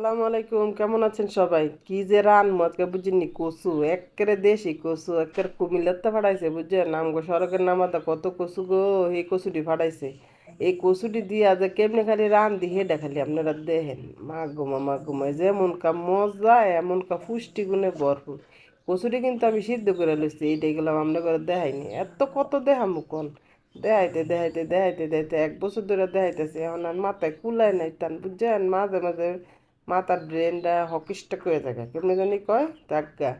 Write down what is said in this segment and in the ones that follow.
আসসালামু আলাইকুম, কেমন আছেন সবাই? কি যে রান মজকে বুঝিনি, কচু, একেবারে দেশি কচু, একেবারে কুমিল্লাতে ফাটাইছে, বুঝছেন? নামগো সড়কের নামাতে কত কচু গো, এই কচুটি ফাটাইছে। এই কচুটি দিয়া যে কেমনে খালি রান দি, হেডা খালি আপনারা দেখেন। মা গুমা মা গুমা যেমন কা মজা, এমন কা পুষ্টি গুণে ভরপুর। কচুটি কিন্তু আমি সিদ্ধ করে লইছি, এইটাই গেলাম আমরা করে দেখাইনি। এত কত দেখামু কোন? দেখাইতে দেখাইতে দেখাইতে দেখাইতে, এক বছর ধরে দেখাইতেছে, এখন আর মাথায় কুলায় নাই টান, বুঝছেন? মাঝে মাঝে মাথার ব্রেনটা হকিস্টাক হয়ে থাকে। কেমনি জানি কয়? তাকা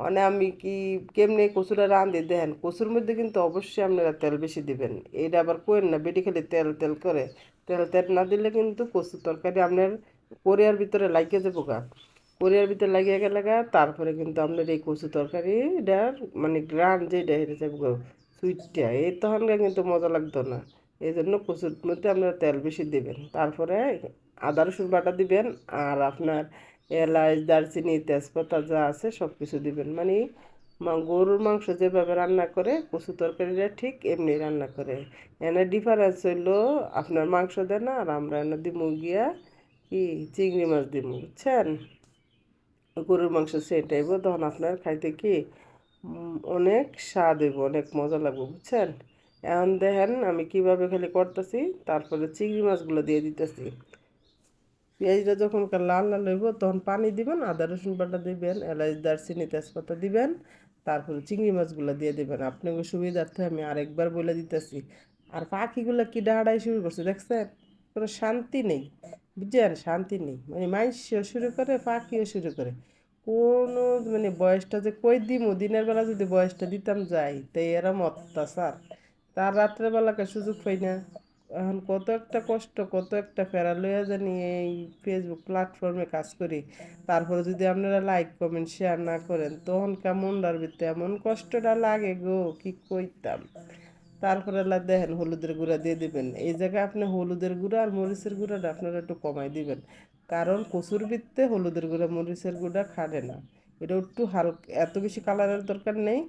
মানে আমি কি কেমনে কচুরা রাঁধি? দেখেন, কচুর মধ্যে কিন্তু অবশ্যই আপনারা তেল বেশি দিবেন। এইটা আবার কোয়েন না, বেটি খেলে তেল তেল করে। তেল তেল না দিলে কিন্তু কচুর তরকারি আপনার কোরিয়ার ভিতরে লাগিয়ে যাব গা। কোরিয়ার ভিতরে লাগিয়ে গেলে গা, তারপরে কিন্তু আপনার এই কচু তরকারি এটার মানে গ্রান যেটা হেরে যাব সুইটটা এই তখনকার কিন্তু মজা লাগতো না। এই জন্য কচুর মধ্যে আপনারা তেল বেশি দেবেন। তারপরে আদা, রসুন বাটা দিবেন আর আপনার এলাচ, দারচিনি, তেজপাতা যা আছে সব কিছু দিবেন। মানে গরুর মাংস যেভাবে রান্না করে, কচু তরকারিটা ঠিক এমনি রান্না করে। এনে ডিফারেন্স হইল আপনার মাংস দেন না, আর আমরা এনে দিমু গিয়া কি চিংড়ি মাছ দিমু বুঝছেন? গরুর মাংস সেটাইব তখন আপনার খাইতে কি অনেক স্বাদ হইব, অনেক মজা লাগবে, বুঝছেন? এখন দেখেন আমি কীভাবে খালি করতেছি, তারপরে চিংড়ি মাছগুলো দিয়ে দিতেছি। পেঁয়াজটা যখন লাল লাল হইব, তখন পানি দিবেন, আদা, রসুন বাটা দিবেন, এলাচ, দারচিনি, তেজপাতা দিবেন, তারপরে চিংড়ি মাছগুলো দিয়ে দেবেন। আপনাকে সুবিধার্থে আমি আরেকবার বলে দিতেছি। আর পাখিগুলো কি ডাহাড়াই শুরু করছে দেখছেন? কোনো শান্তি নেই, বুঝছেন? শান্তি নেই। মানে মাইসও শুরু করে, পাখিও শুরু করে। কোনো মানে বয়সটা যে কই দিমু? দিনের বেলা যদি বয়সটা দিতাম যাই, তাই এরম অত্যাচার তার রাত্রেবেলাকে সুযোগ পাই না। এখন কত একটা কষ্ট, কত একটা ফেরা লইয়া জানি এই ফেসবুক প্ল্যাটফর্মে কাজ করি। তারপরে যদি আপনারা লাইক কমেন্ট শেয়ার না করেন, তখন কেমন ভিতরে এমন কষ্টটা লাগে গো, কি কইতাম? তারপরে দেখেন, হলুদের গুঁড়া দিয়ে দিবেন। এই জায়গায় আপনি হলুদের গুঁড়া আর মরিচের গুঁড়াটা আপনারা একটু কমাই দিবেন। কারণ কচুর বৃত্তে হলুদের গুঁড়া, মরিচের গুঁড়া খাড়ে না। এটা একটু হালকা, এত বেশি কালারের দরকার নেই।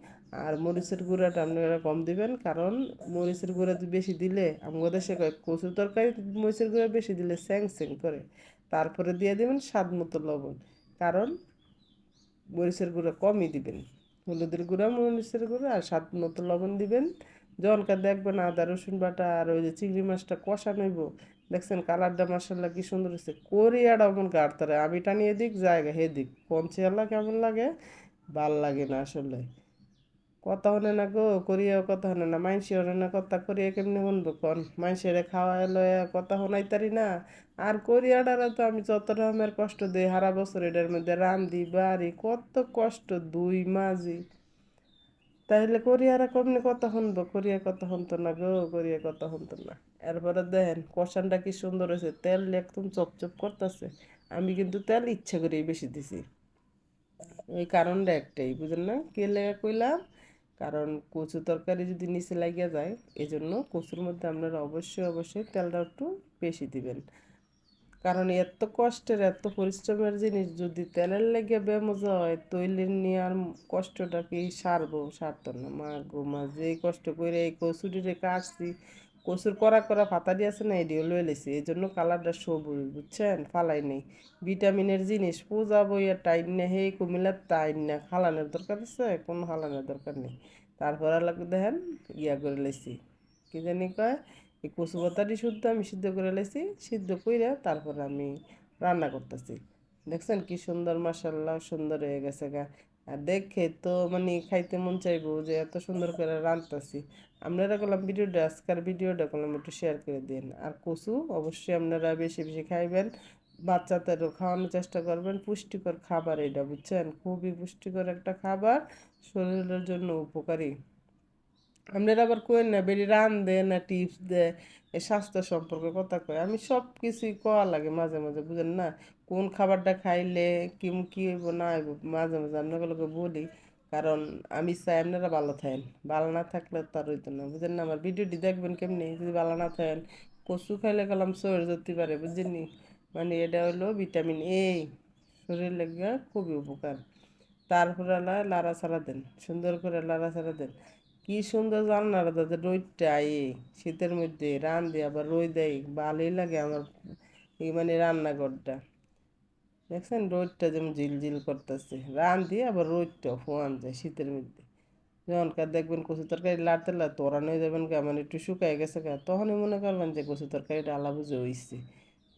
আর মরিচের গুঁড়াটা আপনারা কম দিবেন, কারণ মরিচের গুঁড়া বেশি দিলে, আমাদের দেশে কচুর তরকারি মরিচের গুঁড়া বেশি দিলে স্যাং স্যাং করে। তারপরে দিয়ে দেবেন স্বাদ মতো লবণ, কারণ মরিচের গুঁড়া কমই দিবেন। হলুদের গুঁড়া, মরিচের গুঁড়া আর স্বাদ মতো লবণ দিবেন। জলকা দেখবেন আদা, রসুন বাটা আর ওই যে চিংড়ি মাছটা কষা নইব দেখছেন কালারটা মার্শাল্লাহ কি সুন্দর হয়েছে কোরিয়াটা অমন কাটতারে আমি টানিয়ে দিক, জায়গা হে দিক। পঞ্চিয়াল্লা কেমন লাগে? ভালো লাগে না আসলে। কথা হনে না গো করিয়া কথা হনে না মাইনসি হনে না, কথা করিয়া কেমনি শুনব কন? মাইনসিরে খাওয়া লয়া কথা শোনাইতারি না। আর কোরিয়াটারে তো আমি যত রকমের কষ্ট দিই, হারা বছর এটার মধ্যে রান্ধি, বাড়ি, কত কষ্ট, দুই মাঝি। তাইলে কোরিয়ারা কমনি কথা শুনব কোরিয়া কথা শুনতো না গো? কোরিয়া কথা শুনতো না? এরপরে দেখেন কষানটা কি সুন্দর হয়েছে? তেল একদম চপচপ করতেছে। আমি কিন্তু তেল ইচ্ছা করেই বেশি দিছি। ওই কারণটা একটাই, বুঝেন না? কে লেগে কইলাম? কারণ কচু তরকারি যদি নিচে লাগিয়ে যায় এই জন্য কচুর মধ্যে আপনারা অবশ্যই অবশ্যই তেলটা একটু বেশি দিবেন। কারণ এত কষ্টের, এত পরিশ্রমের জিনিস যদি তেলের লেগে বেমজা হয় তৈলের নিয়ে আর কষ্টটা কি সারবো? সারত না। মা গো, মা যে কষ্ট করে এই কচুরিরে কাটছি কচুর করা করা ফাতারি আছে না এডিও লয়ে লেছি এই জন্য কালারটা সবুজ, বুঝছেন? ফালাই নেই। ভিটামিনের জিনিস পূজা বইয়ের টাইম না, হে কুমিলার টাইম না। খালানোর দরকার আছে? কোনো খালানোর দরকার নেই। তারপর দেখেন, ইয়া করে লেছি কি জানি কয়? এই কচু পাতাটি শুদ্ধ আমি সিদ্ধ করে লেছি, সিদ্ধ করে তারপর আমি রান্না করতেছি। দেখছেন কি সুন্দর মাসাল্লাহ সুন্দর হয়ে গেছে গা। আর দেখে তো মানে খাইতে মন চাইব যে এত সুন্দর করে রাঁধতেছি। আপনারা করলাম ভিডিওটা, আজকের ভিডিওটা করলাম একটু শেয়ার করে দিন আর কচু অবশ্যই আপনারা বেশি বেশি খাইবেন। বাচ্চাদেরও খাওয়ানোর চেষ্টা করবেন। পুষ্টিকর খাবার এটা, বুঝছেন? খুবই পুষ্টিকর একটা খাবার। শরীরের জন্য উপকারী। আপনারা আবার কই না, বেরি রান দেয় না টিপস দেয় এই স্বাস্থ্য সম্পর্কে কথা কয়। আমি সব কিছুই কওয়া লাগে মাঝে মাঝে, বুঝেন না? কোন খাবারটা খাইলে কি, কী হইব, না হইব, মাঝে মাঝে আপনাগুলোকে বলি। কারণ আমি চাই আপনারা ভালো থাকেন। ভালো না থাকলে তো আর হইতো না, বুঝেন না? আমার ভিডিওটি দেখবেন কেমনি? যদি ভালো না থাকেন, কচু খাইলে গেলাম শরীর যেতে পারে বুঝছেন মানে এটা হলো ভিটামিন এ শরীর লেগে খুবই উপকার। তারপরে লাড়া ছাড়া দেন, সুন্দর করে লাড়া ছাড়া দেন। কি সুন্দর জানার দাদা রোদটা এ শীতের মধ্যে রান দিয়ে আবার রই দেয়, ভালোই লাগে আমার এই মানে রান্নাঘরটা। দেখছেন রোদটা যেমন ঝিলঝিল করতেছে রান দিয়ে আবার রোদটা ফোয়ান যায় শীতের মধ্যে। যখনকার দেখবেন কচু তরকারি লাড়তে লাড়তে হয়ে যাবেন গা মানে একটু শুকায় গেছে গা তখনই মনে করবেন যে কচু তরকারিটা আলা বুঝে হইছে।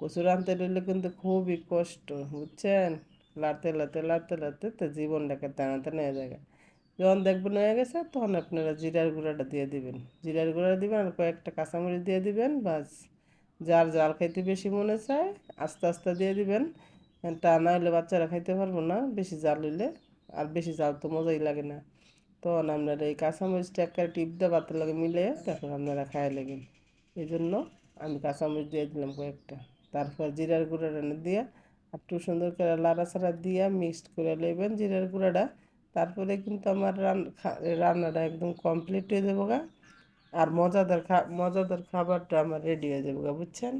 কচু রানতে রইলে কিন্তু খুবই কষ্ট, বুঝছেন? লাড়তে লাড়তে লাড়তে লাড়তে তো জীবনটাকে টানা টানা হয়ে যায় যখন দেখবেন হয়ে গেছে, তখন আপনারা জিরার গুঁড়াটা দিয়ে দিবেন। জিরার গুঁড়া দিবেন আর কয়েকটা কাঁচামরিচ দিয়ে দিবেন, বাস। যার জাল খাইতে বেশি মনে চায়, আস্তে আস্তে দিয়ে দিবেন। তা না হলে বাচ্চারা খাইতে পারব না, বেশি জাল হইলে। আর বেশি জাল তো মজাই লাগে না। তখন আপনারা এই কাঁচামরিচটা একটা টিপ দিয়ে ভাতের লাগে মিলে তারপর আপনারা খাই লাগেন। এই জন্য আমি কাঁচামরিচ দিয়ে দিলাম কয়েকটা। তারপর জিরার গুঁড়াটা দিয়ে একটু সুন্দর করে লাড়া ছাড়া দিয়ে মিক্সড করে নেবেন জিরার গুঁড়াটা। তারপরে কিন্তু আমার রান্নাটা একদম কমপ্লিট হয়ে যাব গা। আর মজাদার খা, মজাদার খাবারটা আমার রেডি হয়ে যাব গা, বুঝছেন?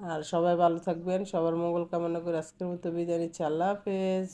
আর সবাই ভালো থাকবেন, সবার মঙ্গল কামনা করে আজকের মতো বিদায় নিচ্ছি। আল্লাহ হাফেজ।